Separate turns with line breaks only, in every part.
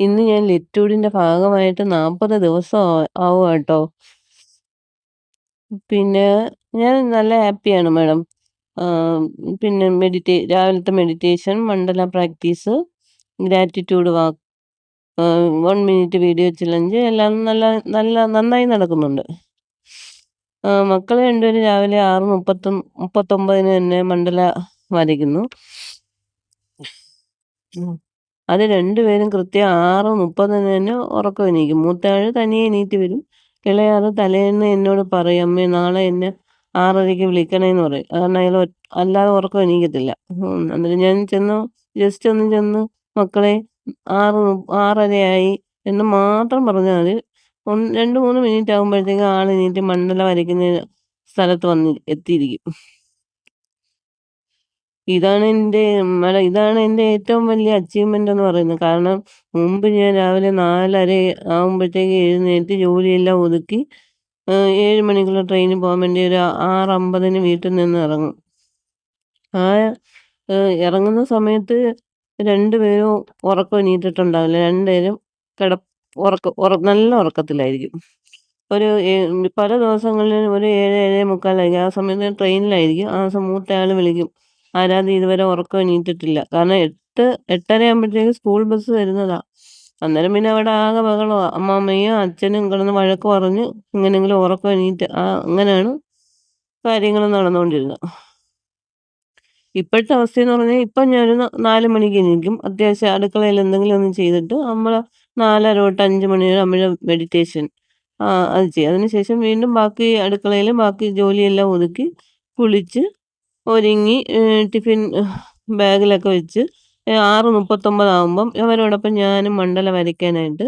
ഇന്ന് ഞാൻ ലിറ്റൂഡിന്റെ ഭാഗമായിട്ട് 40 ദിവസം ആവും കേട്ടോ. പിന്നെ ഞാൻ നല്ല ഹാപ്പിയാണ് മാഡം. പിന്നെ മെഡിറ്റേ രാവിലത്തെ meditation, mandala practice, gratitude walk, one 1 minute video challenge എല്ലാം നല്ല നല്ല നന്നായി നടക്കുന്നുണ്ട്. മക്കൾ രണ്ടുപേരും രാവിലെ 6:30 39ന് തന്നെ മണ്ഡല വരയ്ക്കുന്നു. അത് രണ്ടുപേരും കൃത്യം 6:30ന് തന്നെ ഉറക്കം എണീക്കും. മൂത്താഴ് തനിയെ എണീറ്റ് വരും. ഇളയാൾ തലേന്ന് എന്നോട് പറയും അമ്മേ നാളെ എന്നെ 6:30ക്ക് വിളിക്കണേന്ന് പറയും. കാരണം അയാൾ അല്ലാതെ ഉറക്കം എണീക്കത്തില്ല. എന്നിട്ട് ഞാൻ ചെന്ന് ജസ്റ്റ് ഒന്ന് ചെന്ന് മക്കളെ 6 6:30 ആയി എന്ന് മാത്രം പറഞ്ഞാൽ മതി. ഒന്ന് 2, 3 മിനിറ്റ് ആകുമ്പോഴത്തേക്കും ആൾ എണീറ്റ് മണ്ഡല വരയ്ക്കുന്ന സ്ഥലത്ത് വന്ന് എത്തിയിരിക്കും. ഇതാണ് എന്റെ ഇതാണ് എന്റെ ഏറ്റവും വലിയ അച്ചീവ്മെന്റ് എന്ന് പറയുന്നത്. കാരണം മുമ്പ് ഞാൻ രാവിലെ നാലര ആകുമ്പോഴത്തേക്ക് എഴുന്നേറ്റ് ജോലിയെല്ലാം ഒതുക്കി ഏഴ് 7 മണിക്കുള്ള ട്രെയിനിൽ പോകാൻ വേണ്ടി ഒരു 6:50ന് വീട്ടിൽ നിന്ന് ഇറങ്ങും. ആ ഇറങ്ങുന്ന സമയത്ത് രണ്ടുപേരും ഉറക്കം എണീറ്റിട്ടുണ്ടാവില്ല. രണ്ടുപേരും കിട ഉറക്ക ഉറ നല്ല ഉറക്കത്തിലായിരിക്കും. ഒരു പല ദിവസങ്ങളിലും ഒരു 7, 7:45 ആ സമയത്ത് ട്രെയിനിലായിരിക്കും. ആ സമയത്ത് മൂത്തയാൾ വിളിക്കും. ആരാധ്യ ഇതുവരെ ഉറക്കം എണീറ്റിട്ടില്ല. കാരണം എട്ട് എട്ടര ആകുമ്പോഴത്തേക്ക് സ്കൂൾ ബസ് വരുന്നതാ. അന്നേരം പിന്നെ അവിടെ ആകെ ബഹളോ അമ്മാമ്മയും അച്ഛനും കിടന്ന് വഴക്ക് പറഞ്ഞ് ഇങ്ങനെങ്കിലും ഉറക്കം എണീറ്റ് ആ അങ്ങനെയാണ് കാര്യങ്ങൾ നടന്നുകൊണ്ടിരുന്നത്. ഇപ്പോഴത്തെ അവസ്ഥ എന്ന് പറഞ്ഞാൽ ഇപ്പം ഞാനൊരു നാല് മണിക്ക് എണീക്കും. അത്യാവശ്യം അടുക്കളയിൽ എന്തെങ്കിലും ഒന്ന് ചെയ്തിട്ട് നമ്മൾ നാലര തൊട്ട് അഞ്ച് മണി വരെ നമ്മുടെ മെഡിറ്റേഷൻ അത് ചെയ്യും. അതിനുശേഷം വീണ്ടും ബാക്കി അടുക്കളയിൽ ബാക്കി ജോലിയെല്ലാം ഒതുക്കി കുളിച്ച് ഒരുങ്ങി ടിഫിൻ ബാഗിലൊക്കെ വെച്ച് ആറ് മുപ്പത്തൊമ്പതാകുമ്പം അവരോടൊപ്പം ഞാനും മണ്ഡല വരയ്ക്കാനായിട്ട്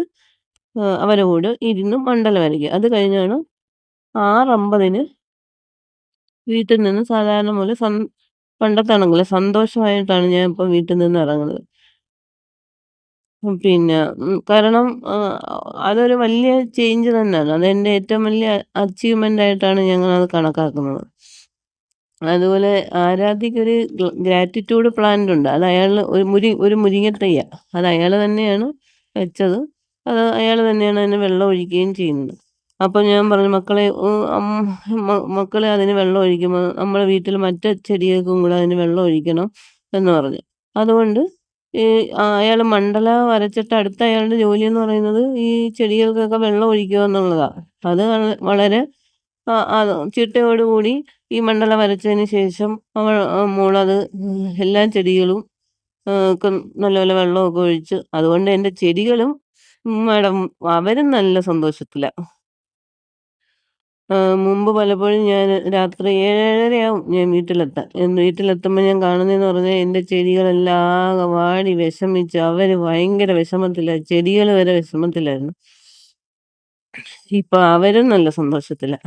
അവരെ കൂടെ ഇരുന്ന് മണ്ഡല വരയ്ക്കുക അത് കഴിഞ്ഞാണ് 6:50ന് വീട്ടിൽ നിന്ന് സാധാരണ പോലെ സൻ പണ്ടത്താണെങ്കിൽ സന്തോഷമായിട്ടാണ് ഞാൻ ഇപ്പം വീട്ടിൽ നിന്ന് ഇറങ്ങുന്നത്. പിന്നെ കാരണം അതൊരു വലിയ ചേഞ്ച് തന്നെയാണ്. അതെന്റെ ഏറ്റവും വലിയ അച്ചീവ്മെന്റ് ആയിട്ടാണ് ഞങ്ങളത് കണക്കാക്കുന്നത്. അതുപോലെ ആരാധ്യയ്ക്ക് ഒരു ഗ്രാറ്റിറ്റ്യൂഡ് പ്ലാന്റ് ഉണ്ട്. അത് അയാൾ ഒരു മുരി ഒരു മുരിങ്ങ തയ്യാ. അത് അയാൾ തന്നെയാണ് വെച്ചത്. അത് അയാൾ തന്നെയാണ് അതിന് വെള്ളം ഒഴിക്കുകയും ചെയ്യുന്നത്. അപ്പം ഞാൻ പറഞ്ഞു മക്കളെ മക്കളെ അതിന് വെള്ളം ഒഴിക്കുമ്പോൾ നമ്മുടെ വീട്ടിൽ മറ്റ് ചെടികൾക്കും കൂടെ അതിന് വെള്ളം ഒഴിക്കണം എന്ന് പറഞ്ഞു. അതുകൊണ്ട് ഈ അയാൾ മണ്ഡല വരച്ചിട്ട് അടുത്ത അയാളുടെ ജോലി എന്ന് പറയുന്നത് ഈ ചെടികൾക്കൊക്കെ വെള്ളം ഒഴിക്കുക എന്നുള്ളതാണ് അത് വളരെ അത് ചിട്ടയോട് കൂടി ഈ മണ്ഡല വരച്ചതിന് ശേഷം അവൾ മോളത് എല്ലാ ചെടികളും ഒക്കെ നല്ല നല്ലപോലെ വെള്ളമൊക്കെ ഒഴിച്ച് അതുകൊണ്ട് എന്റെ ചെടികളും മാഡം അവരും നല്ല സന്തോഷത്തിലാ. മുമ്പ് പലപ്പോഴും ഞാൻ രാത്രി 7, 7:30 ആവും ഞാൻ വീട്ടിലെത്താൻ. വീട്ടിലെത്തുമ്പോൾ ഞാൻ കാണുന്നതെന്ന് പറഞ്ഞാൽ എന്റെ ചെടികളെല്ലാം വാടി വിഷമിച്ച് അവർ ഭയങ്കര വിഷമത്തിലാ. ചെടികൾ വരെ വിഷമത്തിലായിരുന്നു. ഇപ്പൊ അവരും നല്ല സന്തോഷത്തിലാ.